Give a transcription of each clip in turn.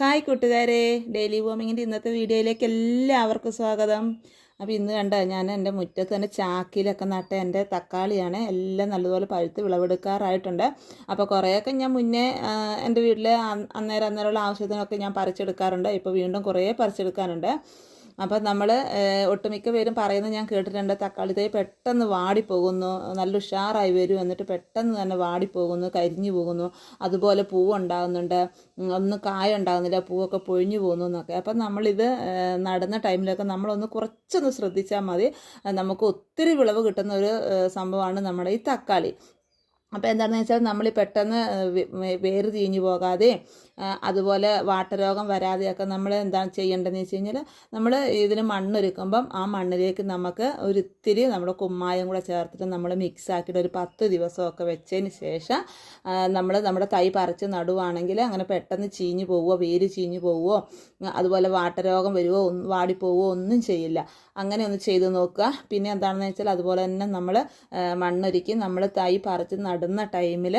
Hi കൂട്ടുകാരെ. Daily വോമിങ്ങിന്റെ ഇന്നത്തെ വീഡിയോയിലേക്ക് എല്ലാവർക്കും സ്വാഗതം. അപ്പോൾ ഇന്ന് കണ്ട ഞാൻ എന്റെ മുറ്റത്ത് തന്നെ ചാക്കിലൊക്കെ നട്ട എന്റെ തക്കാളിയാണ് എല്ലാം നല്ലതുപോലെ പഴുത്ത് വിളവെടുക്കാറായിട്ടുണ്ട്. അപ്പോൾ കുറേയൊക്കെ ഞാൻ മുന്നേ എന്റെ വീട്ടിൽ അന്നേരം അന്നേരമുള്ള ആവശ്യത്തിനൊക്കെ ഞാൻ പറിച്ചെടുക്കാറുണ്ട്. ഇപ്പോൾ വീണ്ടും കുറേ പറിച്ചെടുക്കാനുണ്ട് അപ്പോൾ നമ്മൾ ഒട്ടുമിക്ക പേരും പറയുന്നത് ഞാൻ കേട്ടിട്ടുണ്ട്. തക്കാളി തൈ പെട്ടെന്ന് വാടിപ്പോകുന്നു. നല്ല ഉഷാറായി വരും എന്നിട്ട് പെട്ടെന്ന് തന്നെ വാടിപ്പോകുന്നു കരിഞ്ഞു പോകുന്നു. അതുപോലെ പൂവ് ഉണ്ടാകുന്നുണ്ട്. ഉം, ഒന്നും കായ ഉണ്ടാകുന്നില്ല പൂവൊക്കെ പൊഴിഞ്ഞു പോകുന്നു എന്നൊക്കെ. അപ്പം നമ്മളിത് നടന്ന ടൈമിലൊക്കെ നമ്മളൊന്ന് കുറച്ചൊന്ന് ശ്രദ്ധിച്ചാൽ മതി. നമുക്ക് ഒത്തിരി വിളവ് കിട്ടുന്ന ഒരു സംഭവമാണ് നമ്മുടെ ഈ തക്കാളി. അപ്പോൾ എന്താണെന്ന് വെച്ചാൽ നമ്മൾ പെട്ടെന്ന് വേര് തീഞ്ഞു പോകാതെ അതുപോലെ വാട്ടരോഗം വരാതെയൊക്കെ നമ്മൾ എന്താണ് ചെയ്യേണ്ടതെന്ന് വെച്ച് കഴിഞ്ഞാൽ നമ്മൾ ഇതിന് മണ്ണൊരുക്കുമ്പം ആ മണ്ണിലേക്ക് നമുക്ക് ഒരിത്തിരി നമ്മുടെ കുമ്മായം കൂടെ ചേർത്തിട്ട് നമ്മൾ മിക്സ് ആക്കിയിട്ട് ഒരു പത്ത് ദിവസമൊക്കെ വെച്ചതിന് ശേഷം നമ്മൾ നമ്മുടെ തൈ പറിച്ച് നടുവാണെങ്കിൽ അങ്ങനെ പെട്ടെന്ന് ചീഞ്ഞു പോവുമോ വേര് ചീഞ്ഞു പോവുമോ അതുപോലെ വാട്ടരോഗം വരുമോ വാടിപ്പോവുമോ ഒന്നും ചെയ്യില്ല. അങ്ങനെ ഒന്ന് ചെയ്ത് നോക്കുക. പിന്നെ എന്താണെന്ന് വെച്ചാൽ അതുപോലെ തന്നെ നമ്മൾ മണ്ണൊരുക്കി നമ്മൾ തൈ പറിച്ച് നടുന്ന ടൈമിൽ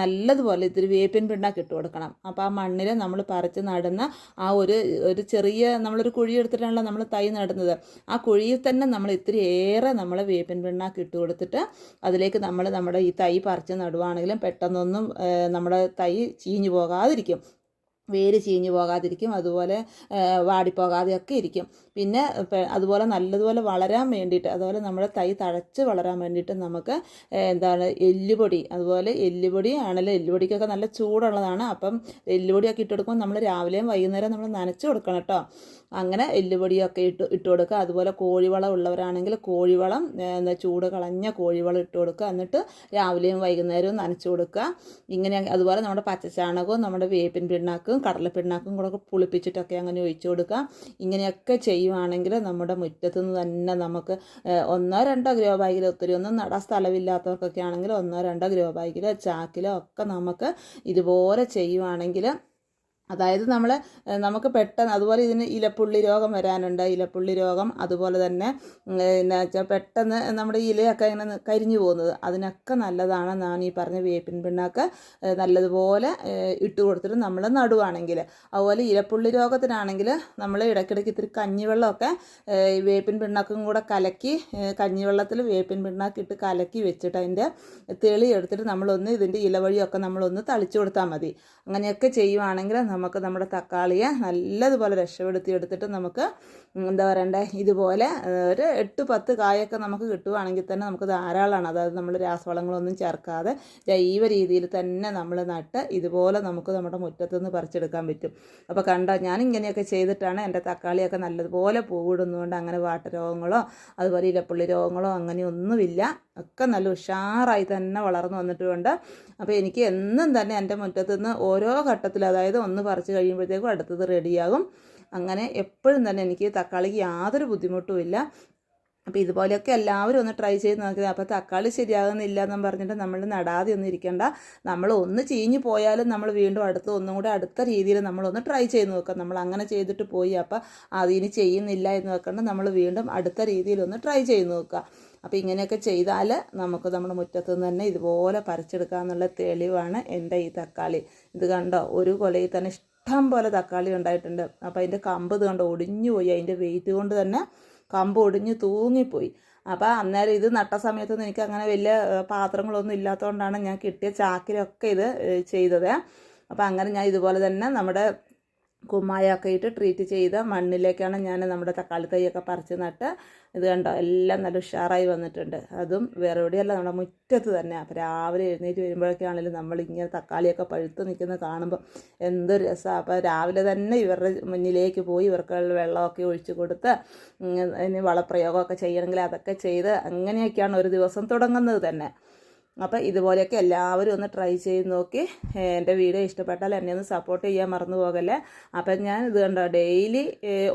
നല്ലതുപോലെ ഇത്തിരി വേപ്പിൻ പിണ്ണാക്കി ഇട്ട് കൊടുക്കണം. അപ്പോൾ ആ മണ്ണിൽ നമ്മൾ പറിച്ച് നടുന്ന ആ ഒരു ഒരു ചെറിയ നമ്മളൊരു കുഴി എടുത്തിട്ടാണല്ലോ നമ്മൾ തൈ നടുന്നത്. ആ കുഴിയിൽ തന്നെ നമ്മൾ ഇത്തിരി ഏറെ നമ്മൾ വേപ്പിൻ പിണ്ണാക്ക് ഇട്ട് കൊടുത്തിട്ട് അതിലേക്ക് നമ്മൾ നമ്മുടെ ഈ തൈ പറിച്ച് നടുവാണെങ്കിലും പെട്ടെന്നൊന്നും നമ്മുടെ തൈ ചീഞ്ഞു പോകാതിരിക്കും. വേര് ചീഞ്ഞു പോകാതിരിക്കും അതുപോലെ വാടിപ്പോകാതെയൊക്കെ ഇരിക്കും. പിന്നെ അതുപോലെ നല്ലതുപോലെ വളരാൻ വേണ്ടിയിട്ട് അതുപോലെ നമ്മുടെ തൈ തഴച്ച് വളരാൻ വേണ്ടിയിട്ട് നമുക്ക് എന്താണ് എല്ലുപൊടി അതുപോലെ എല്ലുപൊടി ആണല്ലോ എല്ലുപൊടിക്കൊക്കെ നല്ല ചൂടുള്ളതാണ്. അപ്പം എല്ലുപൊടിയൊക്കെ ഇട്ട് കൊടുക്കുമ്പോൾ നമ്മൾ രാവിലെയും വൈകുന്നേരം നമ്മൾ നനച്ച് കൊടുക്കണം കേട്ടോ. അങ്ങനെ എല്ലുപൊടിയൊക്കെ ഇട്ട് ഇട്ട് കൊടുക്കുക. അതുപോലെ കോഴിവളം ഉള്ളവരാണെങ്കിൽ കോഴിവളം എന്താ ചൂട് കളഞ്ഞ കോഴിവളം ഇട്ട് കൊടുക്കുക. എന്നിട്ട് രാവിലെയും വൈകുന്നേരവും നനച്ച് കൊടുക്കുക. ഇങ്ങനെ അതുപോലെ നമ്മുടെ പച്ചച്ചാണകവും നമ്മുടെ വേപ്പിൻ പിണ്ണാക്കും കടലപ്പിണ്ണാക്കും കൂടെ പുളിപ്പിച്ചിട്ടൊക്കെ അങ്ങനെ ഒഴിച്ചു കൊടുക്കുക. ഇങ്ങനെയൊക്കെ ചെയ്യുവാണെങ്കിൽ നമ്മുടെ മുറ്റത്ത് നിന്ന് തന്നെ നമുക്ക് ഒന്നോ രണ്ടോ ഗ്രോ ബാഗിൽ ഒത്തിരി ഒന്നും നടാൻ സ്ഥലമില്ലാത്തവർക്കൊക്കെ ആണെങ്കിൽ ഒന്നോ രണ്ടോ ഗ്രോ ബാഗിലോ ചാക്കിലോ ഒക്കെ നമുക്ക് ഇതുപോലെ ചെയ്യുവാണെങ്കിൽ അതായത് നമ്മൾ നമുക്ക് പെട്ടെന്ന് അതുപോലെ ഇതിന് ഇലപ്പുള്ളി രോഗം വരാനുണ്ട്. ഇലപ്പുള്ളി രോഗം അതുപോലെ തന്നെ എന്നാ വെച്ചാൽ പെട്ടെന്ന് നമ്മുടെ ഇലയൊക്കെ ഇങ്ങനെ കരിഞ്ഞു പോകുന്നത്. അതിനൊക്കെ നല്ലതാണ് ഞാൻ ഈ പറഞ്ഞ വേപ്പിൻ പിണ്ണാക്ക് നല്ലതുപോലെ ഇട്ട് കൊടുത്തിട്ട് നമ്മൾ നടുവാണെങ്കിൽ അതുപോലെ ഇലപ്പുള്ളി രോഗത്തിനാണെങ്കിൽ നമ്മൾ ഇടയ്ക്കിടയ്ക്ക് ഇത്തിരി കഞ്ഞിവെള്ളമൊക്കെ വേപ്പിൻ പിണ്ണാക്കും കൂടെ കലക്കി കഞ്ഞിവെള്ളത്തിൽ വേപ്പിൻ പിണ്ണാക്ക് ഇട്ട് കലക്കി വെച്ചിട്ട് അതിന്റെ തെളി എടുത്തിട്ട് നമ്മളൊന്ന് ഇതിന്റെ ഇലവഴിയൊക്കെ നമ്മളൊന്ന് തളിച്ചു കൊടുത്താൽ മതി. അങ്ങനെയൊക്കെ ചെയ്യുവാണെങ്കിൽ നമുക്ക് നമ്മുടെ തക്കാളിയെ നല്ലതുപോലെ രക്ഷപ്പെടുത്തി എടുത്തിട്ട് നമുക്ക് എന്താ പറയണ്ടേ ഇതുപോലെ ഒരു എട്ട് പത്ത് കായൊക്കെ നമുക്ക് കിട്ടുവാണെങ്കിൽ തന്നെ നമുക്ക് ധാരാളമാണ്. അതായത് നമ്മൾ രാസവളങ്ങളൊന്നും ചേർക്കാതെ ജൈവ രീതിയിൽ തന്നെ നമ്മൾ നട്ട് ഇതുപോലെ നമുക്ക് നമ്മുടെ മുറ്റത്തു നിന്ന് പറിച്ചെടുക്കാൻ പറ്റും. അപ്പോൾ കണ്ടോ ഞാൻ ഇങ്ങനെയൊക്കെ ചെയ്തിട്ടാണ് എന്റെ തക്കാളിയൊക്കെ നല്ലതുപോലെ പൂവിടുന്നതുകൊണ്ട് അങ്ങനെ വാട്ടരോഗങ്ങളോ അതുപോലെ ഇലപ്പുള്ളി രോഗങ്ങളോ അങ്ങനെയൊന്നുമില്ല ഒക്കെ നല്ല ഉഷാറായി തന്നെ വളർന്നു വന്നിട്ടുണ്ട്. അപ്പോൾ എനിക്ക് എന്നും തന്നെ എന്റെ മുറ്റത്ത് നിന്ന് ഓരോ ഘട്ടത്തിൽ അതായത് ഒന്ന് പറിച്ച് കഴിയുമ്പോഴത്തേക്കും അടുത്തത് റെഡിയാകും. അങ്ങനെ എപ്പോഴും തന്നെ എനിക്ക് തക്കാളിക്ക് യാതൊരു ബുദ്ധിമുട്ടുമില്ല അപ്പോൾ ഇതുപോലെയൊക്കെ എല്ലാവരും ഒന്ന് ട്രൈ ചെയ്ത് നോക്കുക അപ്പോൾ തക്കാളി ശരിയാകുന്നില്ല എന്നും പറഞ്ഞിട്ട് നമ്മൾ നടാതെ ഒന്നും ഇരിക്കണ്ട. നമ്മൾ ഒന്ന് ചീഞ്ഞു പോയാലും നമ്മൾ വീണ്ടും അടുത്ത് ഒന്നും കൂടെ അടുത്ത രീതിയിൽ നമ്മളൊന്ന് ട്രൈ ചെയ്ത് നോക്കുക നമ്മൾ അങ്ങനെ ചെയ്തിട്ട് പോയി. അപ്പോൾ അതിന് ചെയ്യുന്നില്ല എന്ന് വെക്കണ്ട. നമ്മൾ വീണ്ടും അടുത്ത രീതിയിൽ ഒന്ന് ട്രൈ ചെയ്ത് നോക്കുക അപ്പോൾ ഇങ്ങനെയൊക്കെ ചെയ്താൽ നമുക്ക് നമ്മുടെ മുറ്റത്ത് നിന്ന് തന്നെ ഇതുപോലെ പറിച്ചെടുക്കാമെന്നുള്ള തെളിവാണ് എന്റെ ഈ തക്കാളി. ഇത് കണ്ടോ? ഒരു കൊലയിൽ തന്നെ ഇഷ്ടം പോലെ തക്കാളി ഉണ്ടായിട്ടുണ്ട്. അപ്പോൾ അതിന്റെ കമ്പ് ഇത് കണ്ടോ? ഒടിഞ്ഞു പോയി. അതിന്റെ വെയിറ്റ് കൊണ്ട് തന്നെ കമ്പ് ഒടിഞ്ഞ് തൂങ്ങിപ്പോയി. അപ്പോൾ അന്നേരം ഇത് നട്ട സമയത്തൊന്നും എനിക്ക് അങ്ങനെ വലിയ പാത്രങ്ങളൊന്നും ഇല്ലാത്തതുകൊണ്ടാണ് ഞാൻ കിട്ടിയ ചാക്കിലൊക്കെ ഇത് ചെയ്തത്. അപ്പോൾ അങ്ങനെ ഞാൻ ഇതുപോലെ തന്നെ നമ്മുടെ കുമ്മായൊക്കെ ഇട്ട് ട്രീറ്റ് ചെയ്ത മണ്ണിലേക്കാണ് ഞാൻ നമ്മുടെ തക്കാളി തൈയൊക്കെ പറിച്ച് നട്ട് ഇത് കണ്ടോ എല്ലാം നല്ല ഉഷാറായി വന്നിട്ടുണ്ട്. അതും വേറെ എവിടെയല്ല നമ്മുടെ മുറ്റത്ത് തന്നെ. അപ്പോൾ രാവിലെ എഴുന്നേറ്റ് വരുമ്പോഴൊക്കെയാണെങ്കിലും നമ്മളിങ്ങനെ തക്കാളിയൊക്കെ പഴുത്ത് നിൽക്കുന്നത് കാണുമ്പോൾ എന്തൊരു രസമാണ് അപ്പോൾ രാവിലെ തന്നെ ഇവരുടെ മുന്നിലേക്ക് പോയി ഇവർക്ക് വെള്ളമൊക്കെ ഒഴിച്ചു കൊടുത്ത് ഇനി വളപ്രയോഗമൊക്കെ ചെയ്യണമെങ്കിൽ അതൊക്കെ ചെയ്ത് അങ്ങനെയൊക്കെയാണ് ഒരു ദിവസം തുടങ്ങുന്നത് തന്നെ. അപ്പോൾ ഇതുപോലെയൊക്കെ എല്ലാവരും ഒന്ന് ട്രൈ ചെയ്ത് നോക്കി. എന്റെ വീഡിയോ ഇഷ്ടപ്പെട്ടാൽ എന്നെ ഒന്ന് സപ്പോർട്ട് ചെയ്യാൻ മറന്നു പോകല്ലേ? അപ്പം ഞാൻ ഇത് കണ്ടോ ഡെയിലി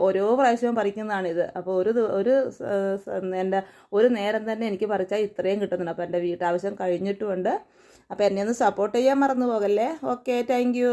ഓരോ പ്രാവശ്യവും ഇത്. അപ്പോൾ ഒരു ഒരു എന്റെ ഒരു നേരം തന്നെ എനിക്ക് പറിച്ചാൽ ഇത്രയും കിട്ടുന്നുണ്ട്. അപ്പോൾ എന്റെ വീട്ടാവശ്യം കഴിഞ്ഞിട്ടുമുണ്ട്. അപ്പോൾ എന്നെ ഒന്ന് സപ്പോർട്ട് ചെയ്യാൻ മറന്നു പോകല്ലേ? Okay thank